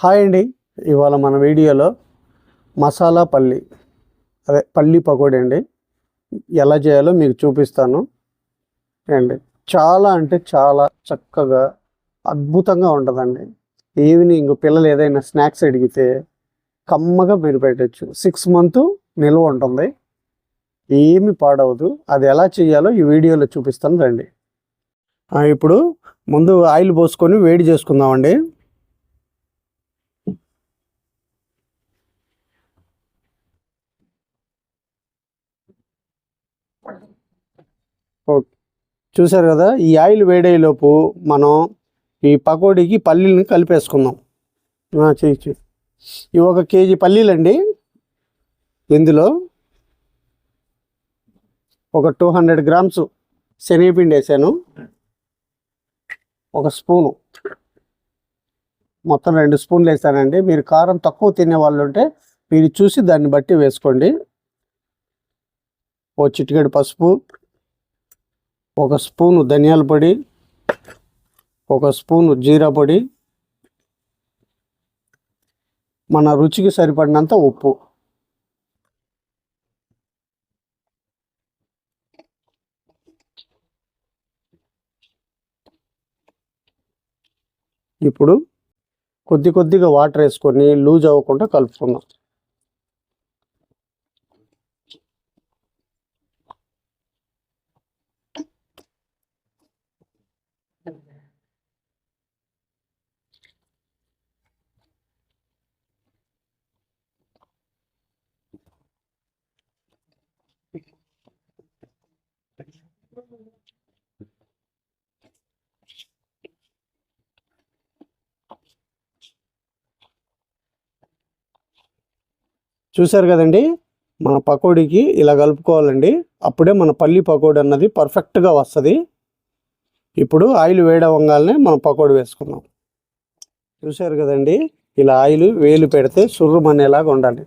Hi అండి. ఇవాళ మన వీడియోలో మసాలా పల్లి అదే పల్లి పకోడీ అండి. ఎలా చేయాలో మీకు చూపిస్తాను. అండి చాలా అంటే చాలా చక్కగా అద్భుతంగా ఉంటుందండి. ఈవినింగ్ పిల్లలు ఏదైనా స్నాక్స్ అడిగితే కమ్మగా మీరు పెట్టచ్చు. సిక్స్ మంత్ నిల్వ ఉంటుంది. ఏమి పాడవదు. అది ఎలా చేయాలో ఈ వీడియోలో చూపిస్తాను రండి. ఇప్పుడు ముందు ఆయిల్ పోసుకొని వేడి చేసుకుందామండి. ఓకే చూసారు కదా ఈ ఆయిల్ వేడేలోపు మనం ఈ పకోడీకి పల్లీలని కలిపేసుకుందాం. చేయి చెయ్యి ఇవి ఒక కేజీ పల్లీలండి. ఇందులో ఒక టూ హండ్రెడ్ గ్రామ్స్ శనగపిండి వేసాను. ఒక స్పూను. మొత్తం రెండు స్పూన్లు వేసానండి. మీరు కారం తక్కువ తినే వాళ్ళు ఉంటే మీరు చూసి దాన్ని బట్టి వేసుకోండి. ఓ చిటికెడు పసుపు. ఒక స్పూను ధనియాల పొడి ఒక స్పూను జీరా పొడి మన రుచికి సరిపడినంత ఉప్పు. ఇప్పుడు కొద్ది కొద్దిగా వాటర్ వేసుకొని లూజ్ అవ్వకుండా కలుపుకుందాం. చూసారు కదండి? మన పకోడీకి ఇలా కలుపుకోవాలండి. అప్పుడే మన పల్లి పకోడీ అన్నది పర్ఫెక్ట్గా వస్తుంది. ఇప్పుడు ఆయిల్ వేడవంగానే మనం పకోడీ వేసుకుందాం. చూసారు కదండి? ఇలా ఆయిల్ వేలు పెడితే సుర్రుమనేలాగా ఉండాలి.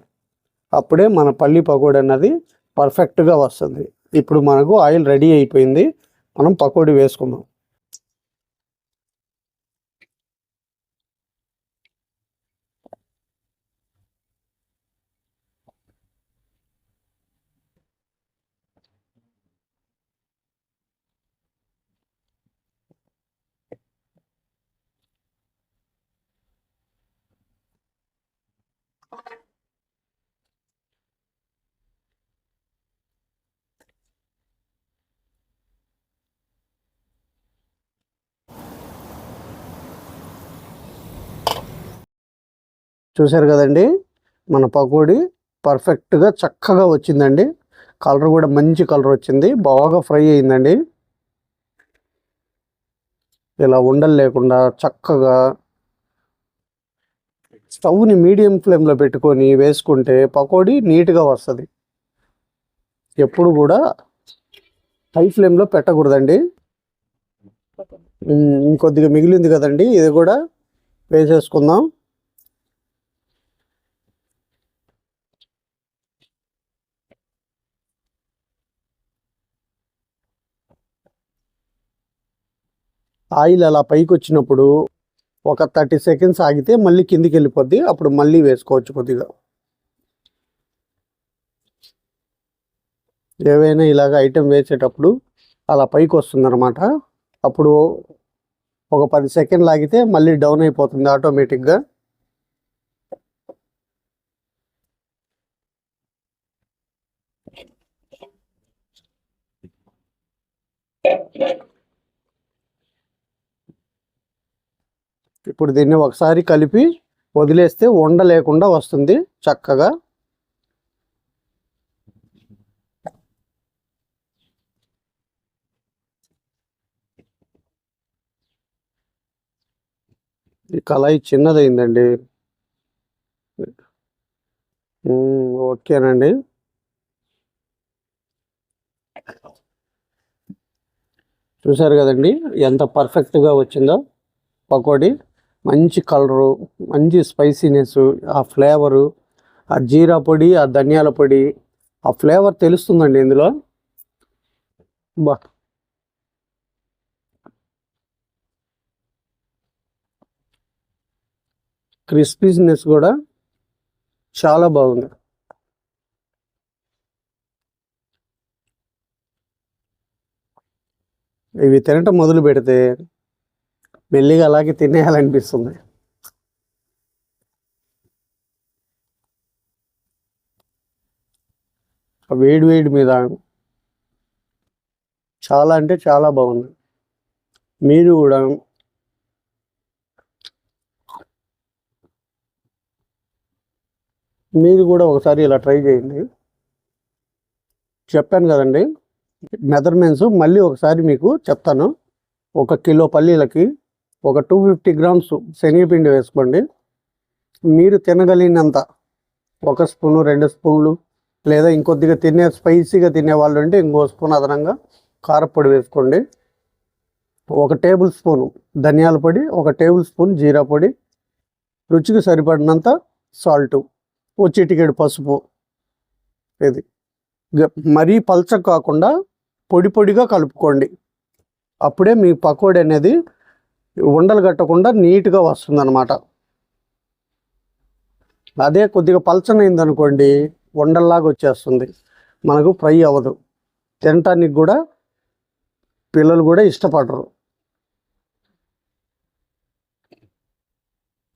అప్పుడే మన పల్లి పకోడీ అన్నది పర్ఫెక్ట్గా వస్తుంది. ఇప్పుడు మనకు ఆయిల్ రెడీ అయిపోయింది. మనం పకోడీ వేసుకుందాం. చూసారు కదండి? మన పకోడీ పర్ఫెక్ట్గా చక్కగా వచ్చిందండి. కలర్ కూడా మంచి కలర్ వచ్చింది. బాగా ఫ్రై అయిందండి. ఇలా ఉండలు లేకుండా చక్కగా స్టవ్ని మీడియం ఫ్లేమ్లో పెట్టుకొని వేసుకుంటే పకోడీ నీట్గా వస్తుంది. ఎప్పుడు కూడా హై ఫ్లేమ్లో పెట్టకూడదండి. ఇంకొద్దిగా మిగిలింది కదండి ఇది కూడా వేసేసుకుందాం. ఆయిల్ అలా పైకి వచ్చినప్పుడు ఒక థర్టీ సెకండ్స్ ఆగితే మళ్ళీ కిందికి వెళ్ళిపోద్ది అప్పుడు మళ్ళీ వేసుకోవచ్చు కొద్దిగా. ఏవైనా ఇలాగ ఐటెం వేసేటప్పుడు అలా పైకి వస్తుందన్నమాట అప్పుడు ఒక పది సెకండ్లు ఆగితే మళ్ళీ డౌన్ అయిపోతుంది ఆటోమేటిక్గా. ఇప్పుడు దీన్ని ఒకసారి కలిపి వదిలేస్తే ఉండ లేకుండా వస్తుంది చక్కగా. ఈ కళాయి చిన్నదైందండి. ఓకేనండి. చూసారు కదండి ఎంత పర్ఫెక్ట్గా వచ్చిందో పకోడీ. మంచి కలరు మంచి స్పైసీనెస్ ఆ ఫ్లేవరు ఆ జీరా పొడి ఆ ధనియాల పొడి ఆ ఫ్లేవర్ తెలుస్తుందండి ఇందులో. బా. క్రిస్పీనెస్ కూడా చాలా బాగుంది. ఇవి తినటం మొదలు పెడితే మెల్లిగా అలాగే తినేయాలనిపిస్తుంది. వేడి వేడి మీద చాలా అంటే చాలా బాగుంది. మీరు కూడా మీరు కూడా ఒకసారి ఇలా ట్రై చేయండి. చెప్పాను కదండి మెజర్మెంట్స్ మళ్ళీ ఒకసారి మీకు చెప్తాను. ఒక కిలో పల్లీలకి ఒక టూ ఫిఫ్టీ గ్రామ్స్ శనగపిండి వేసుకోండి. మీరు తినగలిగినంత ఒక స్పూను రెండు స్పూన్లు లేదా ఇంకొద్దిగా తినే స్పైసీగా తినే వాళ్ళు ఉంటే ఇంకో స్పూన్ అదనంగా కారపొడి వేసుకోండి. ఒక టేబుల్ స్పూను ధనియాల పొడి ఒక టేబుల్ స్పూన్ జీరా పొడి. రుచికి సరిపడినంత సాల్ట్ ఓ చిటికెడు పసుపు. ఇది మరీ పల్చ కాకుండా పొడి పొడిగా కలుపుకోండి. అప్పుడే మీ పకోడీ అనేది ఉండలు కట్టకుండా నీట్గా వస్తుంది అనమాట అదే కొద్దిగా పల్చనైంది అనుకోండి ఉండల్లాగా వచ్చేస్తుంది. మనకు ఫ్రై అవ్వదు. తినటానికి కూడా పిల్లలు కూడా ఇష్టపడరు.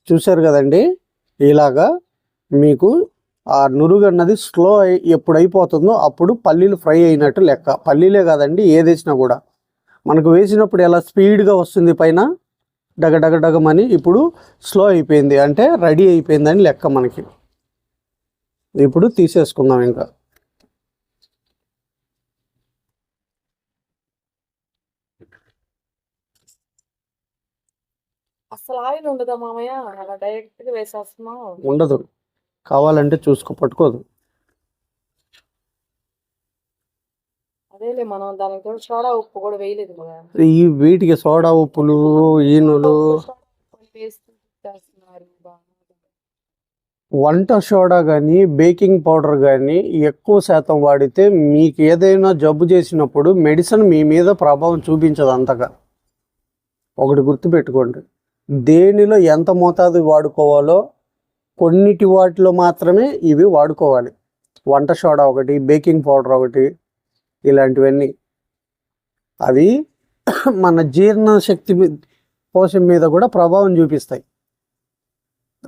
చూశారు కదండి? ఇలాగా మీకు ఆ నురుగు అన్నది స్లో అయి ఎప్పుడు అయిపోతుందో అప్పుడు పల్లీలు ఫ్రై అయినట్టు లెక్క. పల్లీలే కాదండి ఏది వేసినా కూడా. మనకు వేసినప్పుడు ఎలా స్పీడ్గా వస్తుంది పైన? డగ డగ డగమని ఇప్పుడు స్లో అయిపోయింది. అంటే రెడీ అయిపోయిందని లెక్క మనకి. ఇప్పుడు తీసేసుకుందాం ఇంకా. అసలు ఆయిల్ ఉండదా మామయ్య? అలా డైరెక్ట్గా వేసేస్తున్నాం ఉండదు. కావాలంటే చూసుకో పట్టుకోదు. అదేలే మనం దానికి సోడా ఉప్పు కూడా వేయలేదు కదా. ఈ వీటికి సోడా ఉప్పులు ఈనులు వంట సోడా కానీ బేకింగ్ పౌడర్ కానీ ఎక్కువ శాతం వాడితే మీకు ఏదైనా జబ్బు చేసినప్పుడు మెడిసిన్ మీ మీద ప్రభావం చూపించదు అంతగా. ఒకటి గుర్తుపెట్టుకోండి. దేనిలో ఎంత మోతాదు వాడుకోవాలో కొన్నిటి వాటిలో మాత్రమే ఇవి వాడుకోవాలి. వంట సోడా ఒకటి బేకింగ్ పౌడర్ ఒకటి ఇలాంటివన్నీ. అవి మన జీర్ణశక్తి మీ- కోశం మీద కూడా ప్రభావం చూపిస్తాయి.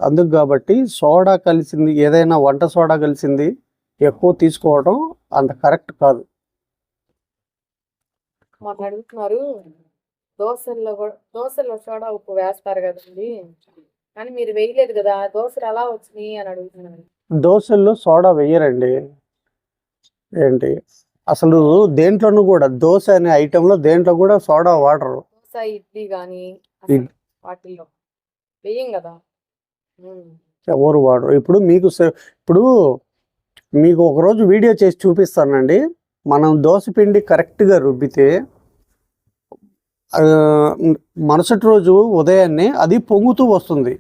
అందుకు కాబట్టి సోడా కలిసింది ఏదైనా వంట సోడా కలిసింది ఎక్కువ తీసుకోవడం అంత కరెక్ట్ కాదు. మాకు అడుగుతున్నారు దోశల్లో కూడా దోశల్లో సోడా ఉప్పు వేస్తారు కదండి. కానీ మీరు వేయలేదు కదా దోశలు ఎలా వచ్చినాయి అని అడుగుతున్నారు. దోశల్లో సోడా వేయరండి. ఏంటి? అసలు దేంట్లోనూ కూడా దోశ అనే ఐటెంలో దేంట్లో కూడా సోడా వాడరు. దోశ ఇడ్లీ కానీ వాటిల్లో వేయం కదా. ఎవరు వాడరు. ఇప్పుడు మీకు ఇప్పుడు మీకు ఒకరోజు వీడియో చేసి చూపిస్తానండి. మనం దోశ పిండి కరెక్ట్గా రుబ్బితే మరుసటి రోజు ఉదయాన్నే అది పొంగుతూ వస్తుంది.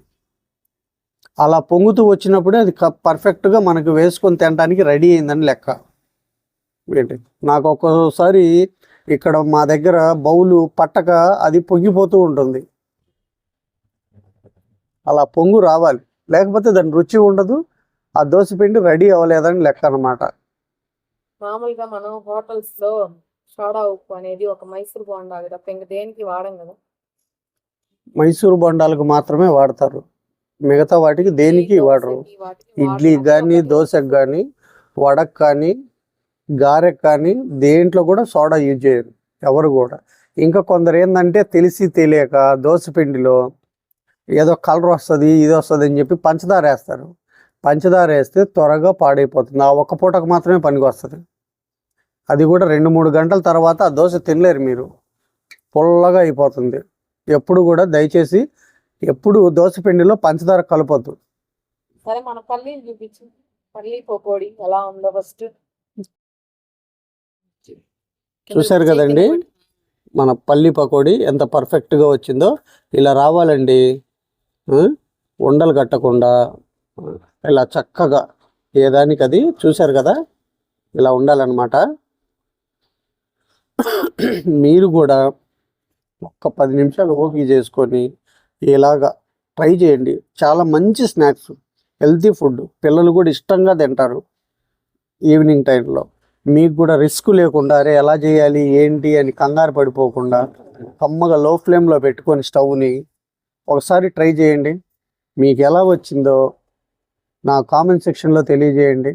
అలా పొంగుతూ వచ్చినప్పుడే అది పర్ఫెక్ట్గా మనకు వేసుకొని తినడానికి రెడీ అయిందని లెక్క. ఏంటి? నాకు ఒక్కోసారి ఇక్కడ మా దగ్గర బౌలు పట్టక అది పొంగిపోతూ ఉంటుంది. అలా పొంగు రావాలి. లేకపోతే దాని రుచి ఉండదు. ఆ దోశ పిండి రెడీ అవ్వలేదని లెక్క అనమాట మామూలుగా మనం హోటల్స్లో సోడా ఉప్పు అనేది ఒక మైసూర్ బోండా తప్ప ఇంక దేనికి వాడం కదా? మైసూరు బొండాలకు మాత్రమే వాడతారు. మిగతా వాటికి దేనికి వాడరు. ఇడ్లీ. కానీ దోశకు కానీ వడకు కానీ గారెకు కానీ దేంట్లో కూడా సోడా యూజ్ చేయరు ఎవరు కూడా. ఇంకా కొందరు ఏంటంటే తెలిసి తెలియక దోశ పిండిలో ఏదో కలర్ వస్తుంది ఇది వస్తుంది అని చెప్పి పంచదార వేస్తారు. పంచదార వేస్తే త్వరగా పాడైపోతుంది. ఆ ఒక్క పూటకు మాత్రమే పనికి వస్తుంది. అది కూడా రెండు మూడు గంటల తర్వాత ఆ దోశ తినలేరు మీరు. పుల్లగా అయిపోతుంది. ఎప్పుడు కూడా దయచేసి ఎప్పుడు దోశ పిండిలో పంచదార కలపొద్దు. సరే మన పల్లీలు చూపించు. పల్లీ పకోడీ ఎలా ఉందో ఫస్ట్. చూశారు కదండి? మన పల్లి పకోడీ ఎంత పర్ఫెక్ట్గా వచ్చిందో. ఇలా రావాలండి? ఉండలు కట్టకుండా ఇలా చక్కగా ఏదానికి అది చూశారు కదా? ఇలా ఉండాలన్నమాట. మీరు కూడా ఒక్క పది నిమిషాలు ఓపిక చేసుకొని ఇలాగా ట్రై చేయండి. చాలా మంచి స్నాక్స్ హెల్తీ ఫుడ్ పిల్లలు కూడా ఇష్టంగా తింటారు ఈవినింగ్ టైంలో. మీకు కూడా రిస్క్ లేకుండా అరే ఎలా చేయాలి? ఏంటి? అని కంగారు పడిపోకుండా కమ్మగా లో ఫ్లేమ్లో పెట్టుకొని స్టవ్ని ఒకసారి ట్రై చేయండి. మీకు ఎలా వచ్చిందో నా కామెంట్ సెక్షన్లో తెలియజేయండి.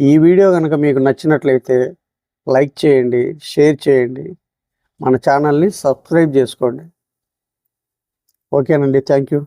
ఈ వీడియో కనుక మీకు నచ్చినట్లయితే లైక్ చేయండి షేర్ చేయండి. మన ఛానల్ని సబ్స్క్రైబ్ చేసుకోండి. ఓకేనండి. Thank you